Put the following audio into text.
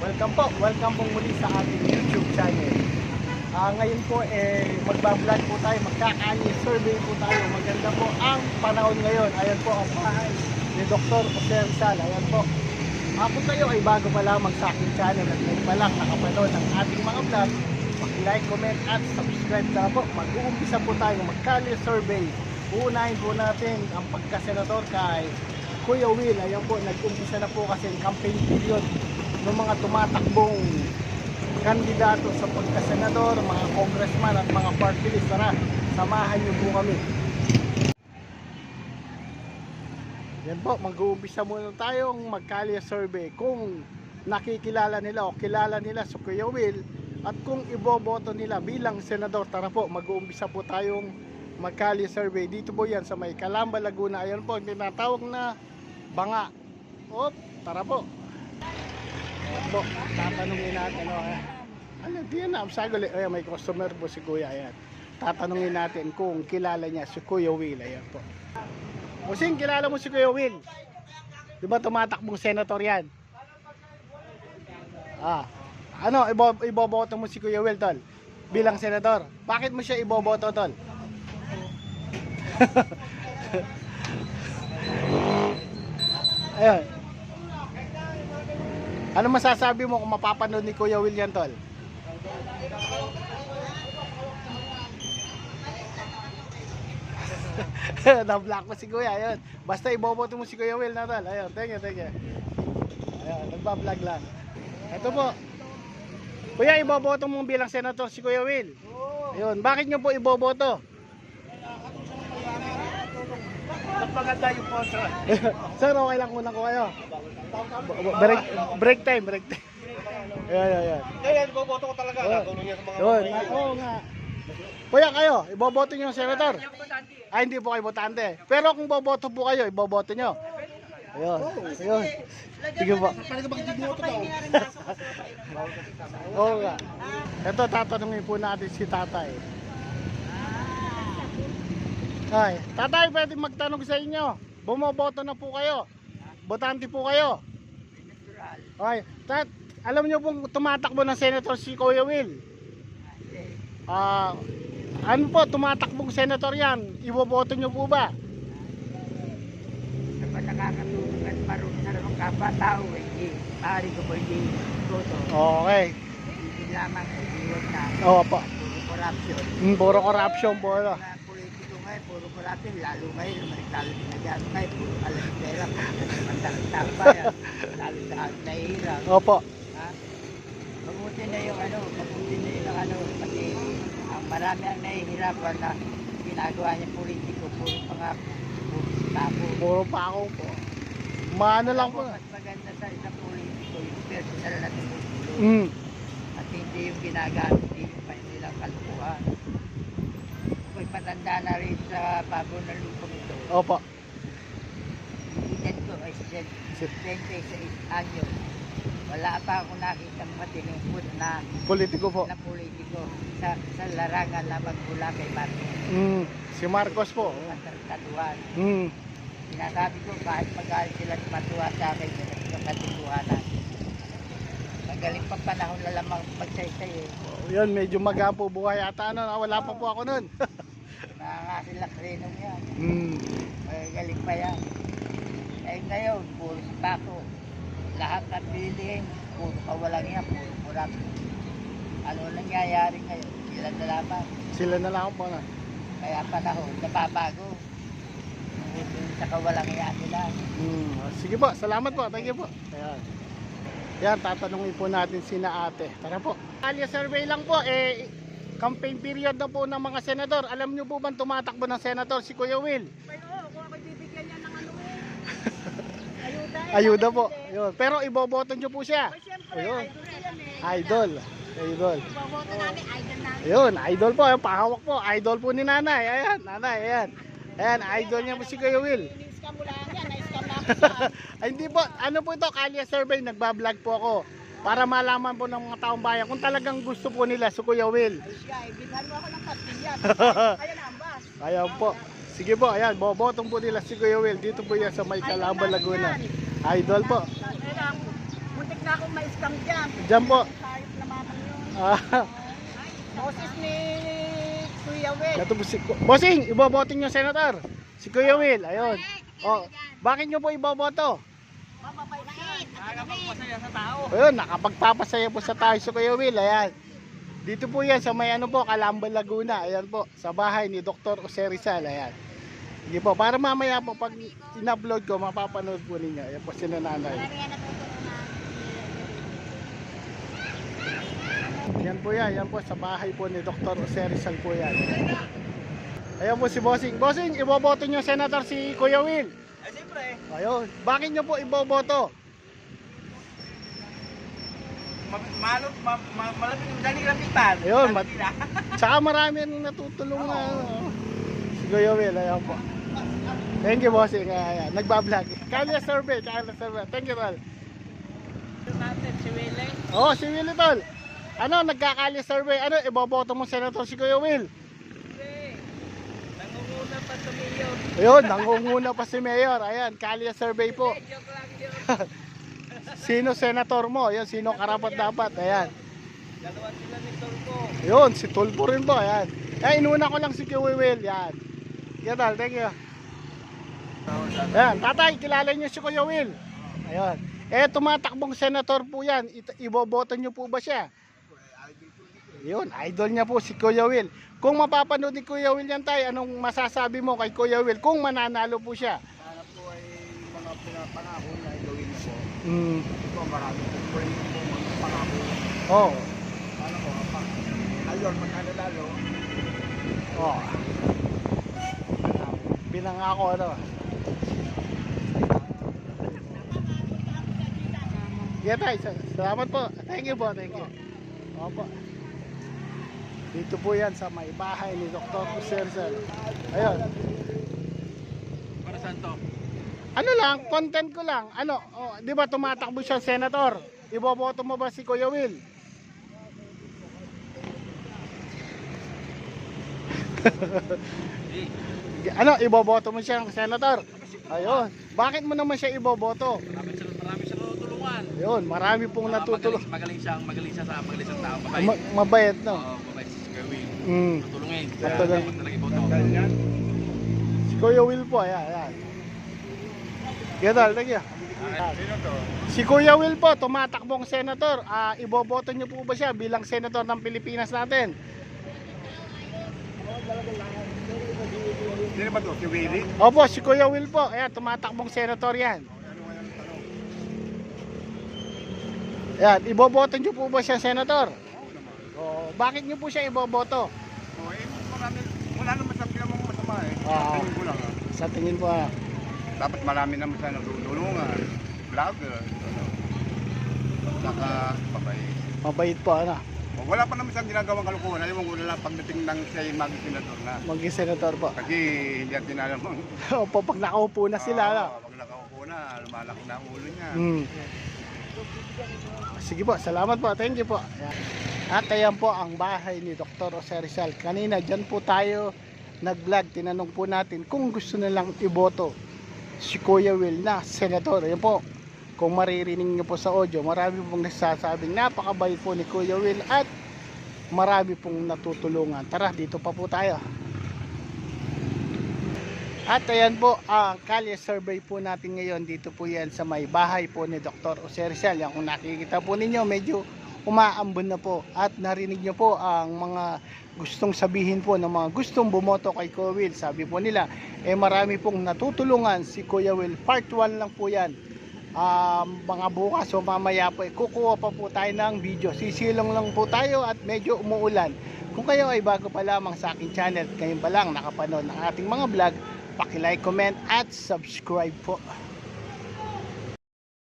Welcome po, welcome po muli sa ating YouTube channel. Ah, ngayon po eh magbablog po tayo, magkakali survey po tayo. Maganda po ang panahon ngayon. Ayan po ang bahay ni Dr. Jose Rizal. Ayan po. Kung kayo ay bago pa lamang sa aking channel at ngayon pa lang nakapanood ng ating mga vlog, like, comment at subscribe na po. Mag-uumpisa po tayo magkali survey. Uunahin po natin ang pagkasenador kay Kuya Will. Ayan po, nag-umpisa na po kasi ang campaign period ng mga tumatakbong kandidato sa pagkasenador, mga congressman at mga party list. Tara, samahan niyo po kami. Yan po, mag-uumpisa muna tayong magkalya survey kung nakikilala nila o kilala nila si Kuya Will at kung iboboto nila bilang senador. Tara po, mag-uumpisa po tayong magkalya survey. Dito po yan sa may Calamba, Laguna. Ayan po, tinatawag na banga. Op, tara po. Po, tatanungin natin. Ano, eh. ano, di na, sagali. Ayan, may customer po si Kuya. Ayan. Tatanungin natin kung kilala niya si Kuya Will. Ayan po. Musing, kilala mo si Kuya Will? Di ba tumatakbong senator yan? Ah. Ano, ibo, iboboto mo si Kuya Will, tol? Bilang senador. Bakit mo siya iboboto, tol? Ayun. Ano masasabi mo kung mapapanood ni Kuya Will yan, tol? Na-block mo si Kuya, ayun. Basta iboboto mo si Kuya Will na tol. Ayun, thank you, thank you. Ayun, nagbablog lang. Ito po. Kuya, iboboto mo bilang senator si Kuya Will. Ayun, bakit nyo po iboboto? Mas maganda yung sponsor. Sir, okay lang muna ko kayo. Break, break time, break time. Ayun, ayun, ayun. Kaya boboto ko talaga. Oh. Natulong niya sa mga oo nga. Kuya kayo, iboboto nyo yung senator? Ay, hindi po kayo botante. Pero kung boboto po kayo, iboboto nyo. Ayun, ayun. Sige po. Paano ba hindi boto daw? Oo nga. Ito, tatanungin po natin si tatay. Ay, tatay, pwede magtanong sa inyo. Bumoboto na po kayo. Botante po kayo. Okay, tat, alam niyo pong tumatakbo ng senator si Kuya Will. Ah, ano po, tumatakbong senator yan. Iboboto niyo po ba? Dapat nakakatulong at marunong sa ng kapwa-tao, eh, hindi. Maaari ko po hindi boto. Okay. Hindi lamang iiwan na. Oo po. Puro corruption. Mm, puro corruption po. Ano. Ngayon, puro corruption. Lalo ngayon, manitalo na dyan. Ngayon, puro alam pera. Magdang bayan. Lalo sa atin nahihirap. Opo. Ha? Mabuti na yung ano, mabuti na yung ano, pati ang marami ang nahihirapan na ginagawa niya politiko, puro pangako, puro tapo. Puro pa ako po. Maano lang po. Mas maganda sa isang politiko yung personal na tumutulong Mm. at hindi yung ginagamit hindi yung panilang kalukuhan. May patanda na rin sa bago ng lupang ito. Opo. Edad ko ay 26 anyo. Wala pa ako nakitang matinungkot na, Politiko po. na politiko sa, sa larangan na magmula kay Marcos. Mm. Si Marcos po. Matarkatuan. Mm. Sinasabi ko kahit magalit sila matuwa sa akin sa katotohanan. Magaling pa panahon na lamang magsaysay eh. Yun, medyo magapo buhay ata. Ano, wala pa po ako nun. Nakakasilak renong yan. mm. Magagaling pa yan. Eh ngayon, puro si Paco. Lahat ng bilihin, puro kawalang yan, puro kurap. Ano nangyayari ngayon? Sila na lamang. Sila na lang po na. Kaya panahon, nababago. Yung sa kawalang yan nila. Mm. Sige po, salamat po. Thank you po. Ayan. Yan, tatanungin po natin sina ate. Tara po. Alya survey lang po. Eh, campaign period na po ng mga senador. Alam niyo po ba tumatakbo ng senador si Kuya Will? Ayuda po. Yun. Pero iboboto niyo po siya. Ayun. Idol. Idol. Ayun, idol po. Ayun, pahawak po. Idol po ni nanay. Ayan, nanay. Ayan. Ayan, idol niya po si Kuya Will. Ay, hindi po. Ano po ito? Kalya survey. Nagbablog po ako. Para malaman po ng mga taong bayan kung talagang gusto po nila si Kuya Will. Ayan po. Sige po, ayan. Bobotong po nila si Kuya Will. Dito po yan sa May Calamba, Laguna. Idol po. Muntik na baka kung ma-scam dyan. Diyan po. Kahit na mamang yun. Boses ni Kuya Will. natubos si Bossing, iboboting yung senator. Si Kuya Will, ayun. Oh, bakit nyo po iboboto? Nakakapagpasaya sa tao. Ayun, nakapagpapasaya po sa tayo si Kuya Will, ayan. Dito po yan sa may ano po, Calamba, Laguna. Ayan po, sa bahay ni Dr. Jose Rizal, ayan. Sige po, para mamaya po pag in-upload ko, mapapanood po ninyo. Ayan po si nanay. Yan po yan, yan po sa bahay po ni Dr. Jose Rizal po yan. Ayan po si Bossing. Bossing, iboboto nyo senator si Kuya Will. Eh, siyempre. Ayun, bakit nyo po iboboto? Ma- Malot, ma, ma, malapit yung daling lapitan. Ayun, mat-. Tsaka marami ang natutulong na. ano. Si Kuya Will, ayan po. Thank you, bossing. Ayan, nagbablog. Kaya survey, kaya survey. Thank you, Tol. natin si Willie. Oh, si Willie, Tol. Ano, nagkakali survey. Ano, iboboto mo senator si Kuya Will. Nangunguna pa sa mayor. Ayun, nangunguna pa si Mayor. Ayan, kalya survey po. Joke lang yun. Sino senator mo? Ayan, sino karapat dapat? Ayan. Dalawa sila ni Turbo. Ayun, si Tulpo rin po. Ayan. Eh, inuna ko lang si Kuya Will. Yan. Yan, thank you. Ayan, tatay, kilala niyo si Kuya Will. Ayun. Eh, tumatakbong senator po yan. Iboboto niyo po ba siya? Yun, idol niya po si Kuya Will. Kung mapapanood ni Kuya Will yan tayo, anong masasabi mo kay Kuya Will kung mananalo po siya? Sana po ay mga pinapangako po. Mm. Ito marami po yung mga pangako. Oh. Ano po, pa. Ayun, magkanalalo. Oh. Pinangako ano. Yeah, tay. Sa- Salamat po. Thank you po. Thank you. Opo. Dito po yan sa may bahay ni Dr. Kusersel. Ayun. Para saan to? Ano lang, content ko lang. Ano, oh, di ba tumatakbo siya senator? Iboboto mo ba si Kuya Will? ano, iboboto mo siyang senator? Ayun. Bakit mo naman siya iboboto? Marami siya, marami siya natutulungan. Ayun, marami pong natutulong. Magaling, magaling siyang, magaling siya sa magaling siyang tao. Mabait. Ma- mabait, no? Oo, mabait si Gawin. Mm. Tutulungin. Tutulungin. dapat talaga iboto. Si Kuya Will po, ayan, ayan. Gadal, to? Si Kuya Will po, tumatakbong senator. Ah, iboboto niyo po ba siya bilang senator ng Pilipinas natin? Sino ba to? Si Willie? Opo, si Kuya Will po. Ayan, tumatakbong senator yan. Ayan, iboboto niyo po ba siya senator? Oo. Bakit niyo po siya iboboto? Oh, eh, wala naman sa pinamang masama eh. Oo. Tingin ko lang ah. Sa tingin po, ah, Dapat marami naman siya natutulungan. Vlogger. Ano. Saka, babay. mabait po, ano, Wala pa naman siyang ginagawang kalukuhan. Ayaw mo wala pagdating ng siya yung maging senador na. maging senator po. Kasi hindi natin alam Opo, pag nakaupo na sila, ano. Pag nakaupo na, lumalaki na ang ulo niya. Mm. Sige po, salamat po. Thank you po. At ayan po ang bahay ni Dr. Jose Rizal. Kanina dyan po tayo nag-vlog. Tinanong po natin kung gusto nilang iboto si Kuya Will na senador. Ayan po. Kung maririnig niyo po sa audio, marami pong nagsasabing napakabait po ni Kuya Will at marami pong natutulungan. Tara, dito pa po tayo. At ayan po, ang kalye survey po natin ngayon dito po yan sa may bahay po ni Dr. Jose Rizal. Yan kung nakikita po ninyo, medyo umaambon na po. At narinig nyo po ang mga gustong sabihin po ng mga gustong bumoto kay Kuya. Sabi po nila, eh marami pong natutulungan si Kuya Will. Part 1 lang po yan. Um, mga bukas o mamaya po, eh, kukuha pa po tayo ng video. Sisilong lang po tayo at medyo umuulan. Kung kayo ay bago pa lamang sa aking channel, ngayon pa lang nakapanood ng ating mga vlog, paki-like, comment at subscribe po.